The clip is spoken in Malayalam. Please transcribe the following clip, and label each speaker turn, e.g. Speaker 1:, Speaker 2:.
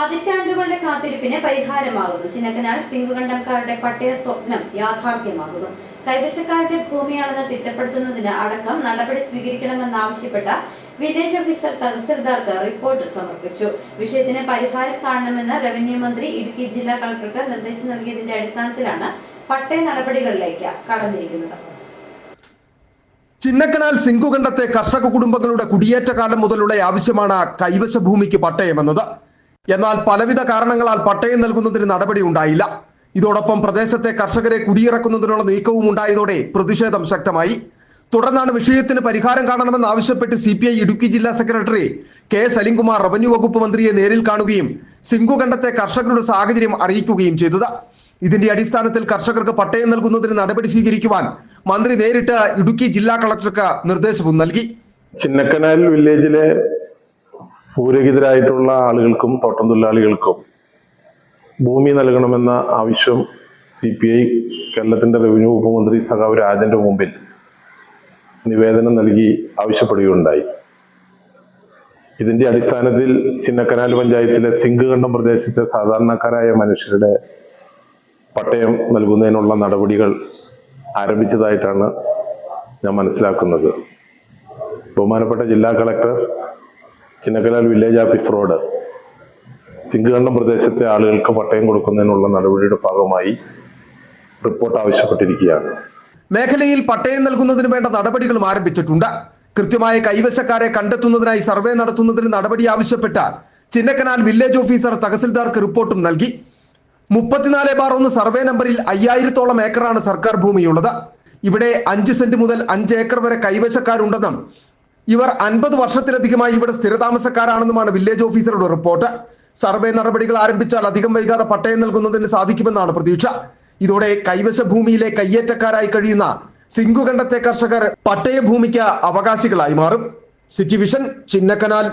Speaker 1: പതിറ്റാണ്ടുകളുടെ കാത്തിരിപ്പിന് പരിഹാരമാകുന്നു. ചിന്നക്കനാൽ സിംഗുകണ്ഠക്കാരുടെ പട്ടയ സ്വപ്നം യാഥാർത്ഥ്യമാകുന്നു. കൈവശക്കാരുടെ ഭൂമിയാണെന്ന് തിട്ടപ്പെടുത്തുന്നതിന് അടക്കം നടപടി സ്വീകരിക്കണമെന്നാവശ്യപ്പെട്ട വില്ലേജ് ഓഫീസർ തഹസിൽദാർക്ക് റിപ്പോർട്ട് സമർപ്പിച്ചു. വിഷയത്തിന് പരിഹാരം കാണണമെന്ന് റവന്യൂ മന്ത്രി ഇടുക്കി ജില്ലാ കളക്ടർക്ക് നിർദ്ദേശം നൽകിയതിന്റെ അടിസ്ഥാനത്തിലാണ് പട്ടയ നടപടികളിലേക്ക് കടന്നിരിക്കുന്നത്.
Speaker 2: ചിന്നക്കനാൽ സിംഗുകണ്ഠത്തെ കർഷക കുടുംബങ്ങളുടെ കുടിയേറ്റ കാലം മുതലുള്ള ആവശ്യമാണ് കൈവശ ഭൂമിക്ക് പട്ടയമെന്നത്. എന്നാൽ പലവിധ കാരണങ്ങളാൽ പട്ടയം നൽകുന്നതിന് നടപടി ഉണ്ടായില്ല. ഇതോടൊപ്പം പ്രദേശത്തെ കർഷകരെ കുടിയിറക്കുന്നതിനുള്ള നീക്കവും ഉണ്ടായതോടെ പ്രതിഷേധം ശക്തമായി. തുടർന്നാണ് വിഷയത്തിന് പരിഹാരം കാണണമെന്ന് ആവശ്യപ്പെട്ട് സി പി ഐ ഇടുക്കി ജില്ലാ സെക്രട്ടറി കെ സലിംകുമാർ റവന്യൂ വകുപ്പ് മന്ത്രിയെ നേരിൽ കാണുകയും സിംഗുകണ്ടത്തെ കർഷകരുടെ സാഹചര്യം അറിയിക്കുകയും ചെയ്തത്. ഇതിന്റെ അടിസ്ഥാനത്തിൽ കർഷകർക്ക് പട്ടയം നൽകുന്നതിന് നടപടി സ്വീകരിക്കുവാൻ മന്ത്രി നേരിട്ട് ഇടുക്കി ജില്ലാ കളക്ടർക്ക് നിർദ്ദേശവും നൽകി.
Speaker 3: ചിന്നക്കനാൽ വില്ലേജിലെ ഭൂരഹിതരായിട്ടുള്ള ആളുകൾക്കും തോട്ടം തൊഴിലാളികൾക്കും ഭൂമി നൽകണമെന്ന ആവശ്യം സി പി ഐ കേരളത്തിന്റെ റവന്യൂ വകുപ്പ് മന്ത്രി സഖാവ് രാജന്റെ മുമ്പിൽ നിവേദനം നൽകി ആവശ്യപ്പെടുകയുണ്ടായി. ഇതിന്റെ അടിസ്ഥാനത്തിൽ ചിന്നക്കനാൽ പഞ്ചായത്തിലെ സിംഗുകണ്ഠം പ്രദേശത്തെ സാധാരണക്കാരായ മനുഷ്യരുടെ പട്ടയം നൽകുന്നതിനുള്ള നടപടികൾ ആരംഭിച്ചതായിട്ടാണ് ഞാൻ മനസ്സിലാക്കുന്നത്. ബഹുമാനപ്പെട്ട ജില്ലാ collector Chinnakanal village office road Singukandam പ്രദേശത്തെ ആളുകൾക്ക് പട്ടയം കൊടുക്കുന്നതിനുള്ള നടപടിയുടെ ഭാഗമായി റിപ്പോർട്ട് ആവശ്യപ്പെട്ടിരിക്കുകയാണ്.
Speaker 2: മേഖലയിൽ പട്ടയം നൽകുന്നതിന് വേണ്ട നടപടികളും ആരംഭിച്ചിട്ടുണ്ട്. കൃത്യമായ കൈവശക്കാരെ കണ്ടെത്തുന്നതിനായി സർവേ നടത്തുന്നതിന് നടപടി ആവശ്യപ്പെട്ട ചിന്നക്കനാൽ വില്ലേജ് ഓഫീസർ തഹസിൽദാർക്ക് റിപ്പോർട്ടും നൽകി. മുപ്പത്തിനാല് ബാർ ഒന്ന് സർവേ നമ്പറിൽ അയ്യായിരത്തോളം ഏക്കറാണ് സർക്കാർ ഭൂമിയുള്ളത്. ഇവിടെ അഞ്ച് സെന്റ് മുതൽ അഞ്ച് ഏക്കർ വരെ കൈവശക്കാരുണ്ടെന്നും ഇവർ അൻപത് വർഷത്തിലധികമായി ഇവിടെ സ്ഥിരതാമസക്കാരാണെന്നുമാണ് വില്ലേജ് ഓഫീസറുടെ റിപ്പോർട്ട് സർവേ നടപടികൾ ആരംഭിച്ചാൽ അധികം വൈകാതെ പട്ടയം നൽകുന്നതിന് സാധിക്കുമെന്നാണ് പ്രതീക്ഷ. ഇതോടെ കൈവശ ഭൂമിയിലെ കയ്യേറ്റക്കാരായി കഴിയുന്ന സിംഗുകണ്ടത്തെ കർഷകർ പട്ടയ ഭൂമിക്ക് അവകാശികളായി മാറും. City vision Chinnakanal.